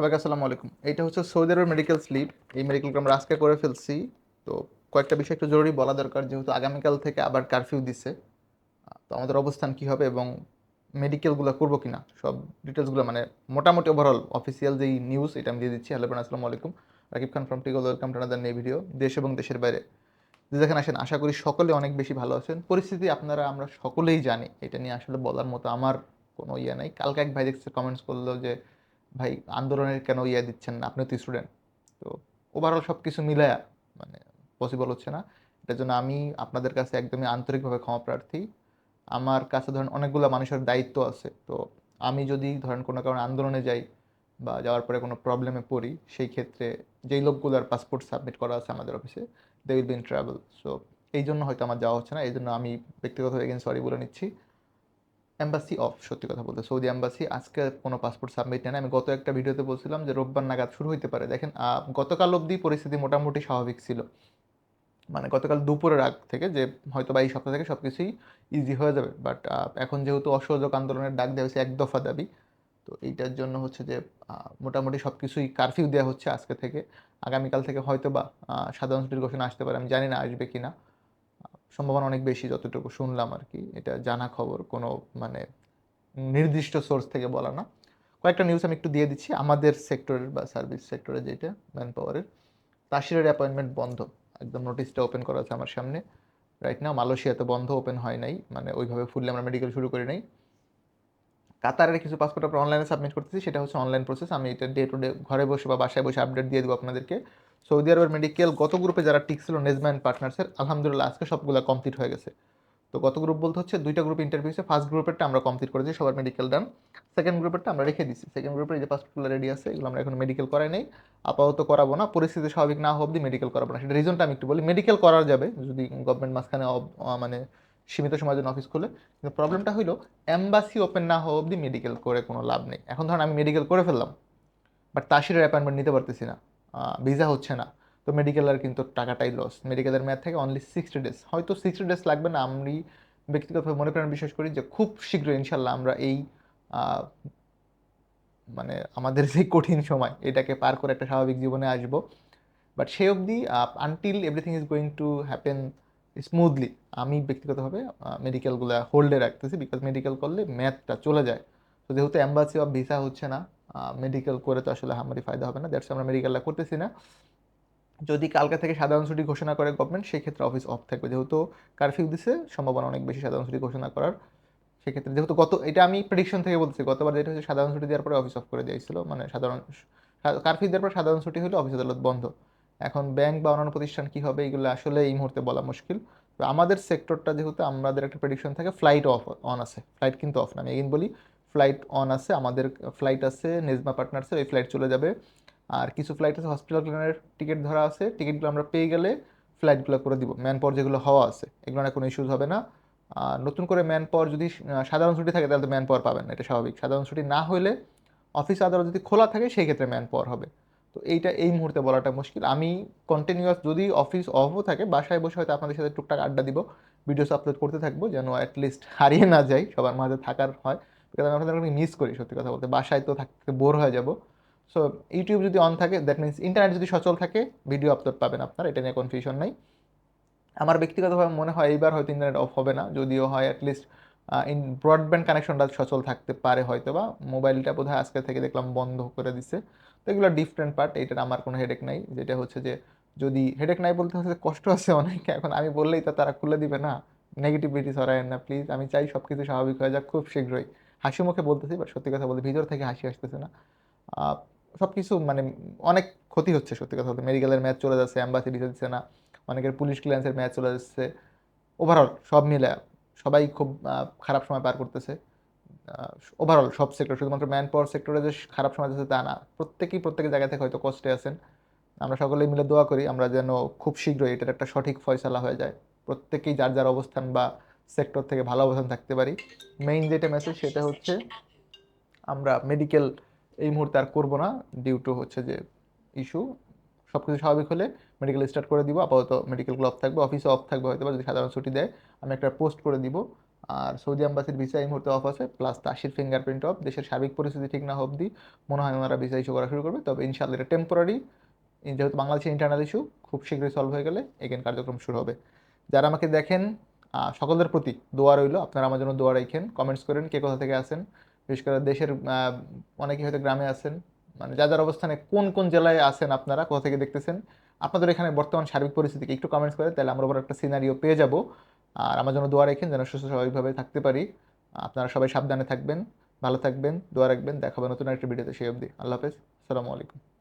সবাইকে আসসালামু আলাইকুম। এইটা হচ্ছে সৌদি আরবের মেডিকেল স্লিপ এই মেডিকেলটা আমরা আজকে করে ফেলছি। তো কয়েকটা বিষয় একটু জরুরি বলা দরকার, যেহেতু আগামীকাল থেকে আবার কারফিউ দিছে। তো আমাদের অবস্থান কি হবে এবং মেডিকেলগুলো করব কিনা, সব ডিটেলসগুলো মানে মোটামুটি ওভারঅল অফিসিয়াল যেই নিউজ এটা আমি দিয়ে দিচ্ছি। হ্যালো আসসালামু আলাইকুম। Rakib Khan from টিগল welcome to another new video দেশ এবং দেশের বাইরে। যে যেখানে আসেন আশা করি সকলে অনেক বেশি ভালো আছেন। পরিস্থিতি আপনারা, আমরা সকলেই জানি। এটা নিয়ে আসলে বলার মতো আমার কোনো ইয়ে নাই। কালকে এক ভাই দেখছে কমেন্টস করল যে ভাই, আন্দোলনের কেন ইয়ে দিচ্ছেন না? আপনি তো স্টুডেন্ট তো ওভারঅল সব কিছু মিলায়া মানে পসিবল হচ্ছে না। এটার জন্য আমি আপনাদের কাছে একদমই আন্তরিকভাবে ক্ষমা প্রার্থী। আমার কাছে ধরেন অনেকগুলো মানুষের দায়িত্ব আছে, তো আমি যদি ধরেন কোনো কারণে আন্দোলনে যাই বা যাওয়ার পরে কোনো প্রবলেমে পড়ি, সেই ক্ষেত্রে যেই লোকগুলোর পাসপোর্ট সাবমিট করা আছে আমাদের অফিসে they will be in travel so এই জন্য হয়তো আমার যাওয়া হচ্ছে না, এই জন্য আমি ব্যক্তিগতভাবে এগেন সরি বলে নিচ্ছি। এম্বাসি অফ সত্যি কথা বলতে। সৌদি এম্বাসি আজকে কোনো পাসপোর্ট সাবমিট নেয় না। আমি গত একটা ভিডিওতে বলছিলাম যে রোববার নাগাদ শুরু হইতে পারে। দেখেন গতকাল অবধি পরিস্থিতি মোটামুটি স্বাভাবিক ছিল। মানে গতকাল দুপুরের আগ থেকে যে হয়তো বা এই সপ্তাহ থেকে সব কিছুই ইজি হয়ে যাবে। বাট এখন যেহেতু অসহযোগ আন্দোলনের ডাক দেওয়া হয়েছে, এক দফা দাবি, তো এইটার জন্য হচ্ছে যে মোটামুটি সব কিছুই কারফিউ দেওয়া হচ্ছে আজকে থেকে। আগামীকাল থেকে হয়তো বা সাধারণ ঘোষণা আসতে পারে। আমি জানি না আসবে কি না সম্ভাবনা অনেক বেশি যতটুকু শুনলাম আর কি। এটা জানা খবর, কোনো মানে নির্দিষ্ট সোর্স থেকে বলা না। কয়েকটা নিউজ আমি একটু দিয়ে দিচ্ছি। আমাদের সেক্টরের বা সার্ভিস সেক্টরে যেটা ম্যান পাওয়ারের তাসিরের অ্যাপয়েন্টমেন্ট বন্ধ। একদম নোটিশটা ওপেন করা আছে আমার সামনে। রাইট নাও মালয়েশিয়াতে বন্ধ ওপেন হয় নাই। মানে ওইভাবে ফুললে আমরা মেডিকেল শুরু করি নাই। কাতারের কিছু পাসপোর্ট আমরা অনলাইনে সাবমিট করতেছি। সেটা হচ্ছে অনলাইন প্রসেস আমি এটা ডে টু ডে ঘরে বসে বা বাসায় বসে আপডেট দিয়ে দেবো আপনাদেরকে। সৌদি আরবের মেডিকেল গত গ্রুপে যারা টিক ছিল নেজম্যান পার্টনার্সের আলহামদুলিল্লাহ আজকে সবগুলো কমপ্লিট হয়ে গেছে। তো গত গ্রুপ বলতে হচ্ছে দুইটা গ্রুপ ইন্টারভিউ হচ্ছে ফার্স্ট গ্রুপেরটা আমরা কমপ্লিট করেছি, সবার মেডিকেল ডান সেকেন্ড গ্রুপেরটা আমরা রেখে দিচ্ছি সেকেন্ড গ্রুপের যে পাসপোর্টগুলো রেডি আছে, এগুলো আমরা এখন মেডিকেল করাই নেই। আপাতত করাবো না, পরিস্থিতি স্বাভাবিক না অবধি মেডিকেল করাবো না। সেটা রিজনটা আমি একটু বলি। মেডিকেল করা যাবে, যদি গভর্নমেন্ট মাঝখানে মানে সীমিত সময়ের জন্য অফিস খুলে। কিন্তু প্রবলেমটা হলো এম্বাসি ওপেন না হওয়া অবধি মেডিকেল করে কোনো লাভ নেই। এখন ধরুন আমি মেডিকেল করে ফেললাম বাট তাসিরের অ্যাপয়েন্টমেন্ট নিতে পারতেছি না। ভিসা হচ্ছে না। তো মেডিকেলের কিন্তু টাকাটাই লস মেডিকেলের মেয়াদ থেকে অনলি সিক্সটি ডেজ হয়তো সিক্সটি ডেজ লাগবে না, আমি ব্যক্তিগতভাবে মনে করেন বিশ্বাস করি যে খুব শীঘ্রই ইনশাল্লাহ আমরা এই মানে আমাদের যে কঠিন সময়, এটাকে পার করে একটা স্বাভাবিক জীবনে আসব। বাট সে অবধি until everything is going to happen smoothly আমি ব্যক্তিগতভাবে মেডিকেলগুলো হোল্ডে রাখতেছি বিকজ মেডিকেল করলে ম্যাথটা চলে যায়। তো যেহেতু অ্যাম্বাসি অফ ভিসা হচ্ছে না মেডিকেল করে তো আসলে আমারই ফায়দা হবে না দ্যাটস আমরা মেডিকেলটা করতেছি না। যদি কালকে থেকে সাধারণ ছুটি ঘোষণা করে গভর্নমেন্ট সেক্ষেত্রে অফিস অফ থাকবে। যেহেতু কারফিউ দিছে, সম্ভাবনা অনেক বেশি সাধারণ ছুটি ঘোষণা করার। সেক্ষেত্রে যেহেতু গত, এটা আমি প্রেডিকশন থেকে বলছি গতবার যেটা হচ্ছে সাধারণ ছুটি দেওয়ার পরে অফিস অফ করে দিয়েছিল মানে সাধারণ কারফিউ দেওয়ার পর সাধারণ ছুটি হলে অফিস আদালত বন্ধ। এখন ব্যাংক বা অন্যান্য প্রতিষ্ঠান কী হবে, এগুলো আসলে এই মুহূর্তে বলা মুশকিল। তো আমাদের সেক্টরটা যেহেতু আমাদের একটা প্রেডিকশন থাকে ফ্লাইট অফ অন আছে। ফ্লাইট কিন্তু অফ না, আমি এগিন বলি ফ্লাইট অন আছে, আমাদের ফ্লাইট আছে নেজমা পার্টনার্সের ওই ফ্লাইট চলে যাবে। আর কিছু ফ্লাইট আছে হসপিটাল প্ল্যানের টিকিট ধরা আছে টিকিটগুলো আমরা পেয়ে গেলে ফ্লাইটগুলো করে দিব। ম্যান পাওয়ার যেগুলো হওয়া আছে, এগুলো না কোনো ইস্যুজ হবে না। নতুন করে ম্যান পাওয়ার যদি সাধারণ ছুটি থাকে, তাহলে তো ম্যান পাওয়ার পাবেন না, এটা স্বাভাবিক। সাধারণ ছুটি না হলে অফিস আদালত যদি খোলা থাকে, সেই ক্ষেত্রে ম্যান পাওয়ার হবে। তো এইটা, এই মুহূর্তে বলাটা মুশকিল। আমি কন্টিনিউয়াস যদি অফিস অফও থাকে, বাসায় বসে হয়তো আপনাদের সাথে টুকটাক আড্ডা দিব ভিডিওস আপলোড করতে থাকব, যেন অ্যাটলিস্ট হারিয়ে না যাই, সবার মাঝে থাকার হয়। বিকজ আমি আপনাদের মিস করি, সত্যি কথা বলতে। বাসায় তো থাকতে বোর হয়ে যাব। সো ইউটিউব যদি অন থাকে দ্যাট মিনস ইন্টারনেট যদি সচল থাকে ভিডিও আপলোড পাবেন আপনার, এটা নিয়ে কনফিউশন নাই। আমার ব্যক্তিগতভাবে মনে হয় এইবার হয়তো ইন্টারনেট অফ হবে না, যদিও হয় অ্যাটলিস্ট ইন ব্রডব্যান্ড কানেকশনটা সচল থাকতে পারে হয়তো বা মোবাইলটা বোধ হয় আজকে থেকে দেখলাম বন্ধ করে দিচ্ছে তো এগুলো ডিফারেন্ট পার্ট এইটার আমার কোনো হেডেক নাই। যেটা হচ্ছে যে, যদি হেডেক নাই বলতে হচ্ছে কষ্ট আছে অনেক। এখন আমি বললেই তো তারা খুলে দিবে না। নেগেটিভিটি সরায়েন না প্লিজ আমি চাই সব কিছু স্বাভাবিক হয়ে যাক খুব শীঘ্রই। হাসি মুখে বলতেছি বা সত্যি কথা বলতে ভিতর থেকে হাসি আসতেছে না। সব কিছু মানে অনেক ক্ষতি হচ্ছে সত্যি কথা বলতে। মেডিকেলের ম্যাচ চলে যাচ্ছে অ্যাম্বাসি দিচ্ছে না, অনেকের পুলিশ ক্লিয়ারেন্সের ম্যাচ চলে যাচ্ছে। ওভারঅল সব মিলে সবাই খুব খারাপ সময় পার করতেছে। ওভারঅল সব সেক্টর শুধুমাত্র ম্যান পাওয়ার সেক্টরে যে খারাপ সময় যাচ্ছে তা না। প্রত্যেকেই প্রত্যেকের জায়গা থেকে হয়তো কষ্টে আছেন। আমরা সকলেই মিলে দোয়া করি, আমরা যেন খুব শীঘ্রই এটার একটা সঠিক ফয়সালা হয়ে যায়। প্রত্যেকেই যার যার অবস্থান বা সেক্টর থেকে ভালো অবস্থান থাকতে পারি। মেইন যেটা মেসেজ সেটা হচ্ছে, আমরা মেডিকেল এই মুহূর্তে আর করব না ডিউ টু হচ্ছে যে ইস্যু সব কিছু স্বাভাবিক হলে মেডিকেল স্টার্ট করে দিব, আপাতত মেডিকেলগুলো অফ থাকবে অফিসে অফ থাকবে হয়তো যদি সাধারণ ছুটি দেয়, আমি একটা পোস্ট করে দিব। আর সৌদি আম্বাসির ভিসা এই মুহূর্তে অফ আছে প্লাস তাসির ফিঙ্গারপ্রিন্ট অফ দেশের সার্বিক পরিস্থিতি ঠিক না অবধি, মনে হয় ওনারা ভিসা ইস্যু করা শুরু করবে, তবে ইনশাল্লাহ এটা টেম্পোরারি যেহেতু বাংলাদেশের ইন্টারনাল ইস্যু খুব শীঘ্রই সলভ হয়ে গেলে এগেন কার্যক্রম শুরু হবে। যারা আমাকে দেখেন সকলের প্রতি দোয়া রইল। আপনারা আমার জন্য দোয়া রাখেন। কমেন্টস করেন কে কোথা থেকে আসেন বিশেষ করে দেশের আহ, অনেকেই হয়তো গ্রামে আছেন। মানে যা যার অবস্থানে কোন কোন জেলায় আছেন আপনারা কোথা থেকে দেখতেছেন। আপনাদের এখানে বর্তমান সার্বিক পরিস্থিতিকে একটু কমেন্টস করে তাহলে আমরা ওপর একটা সিনারিও পেয়ে যাব। আর আমার জন্য দোয়া রাখেন যেন সুস্থ স্বাভাবিকভাবে থাকতে পারি। আপনারা সবাই সাবধানে থাকবেন ভালো থাকবেন দোয়া রাখবেন। দেখাবেন নতুন একটা ভিডিওতে সেই অবধি। আল্লাহ হাফেজ। আসসালামু আলাইকুম।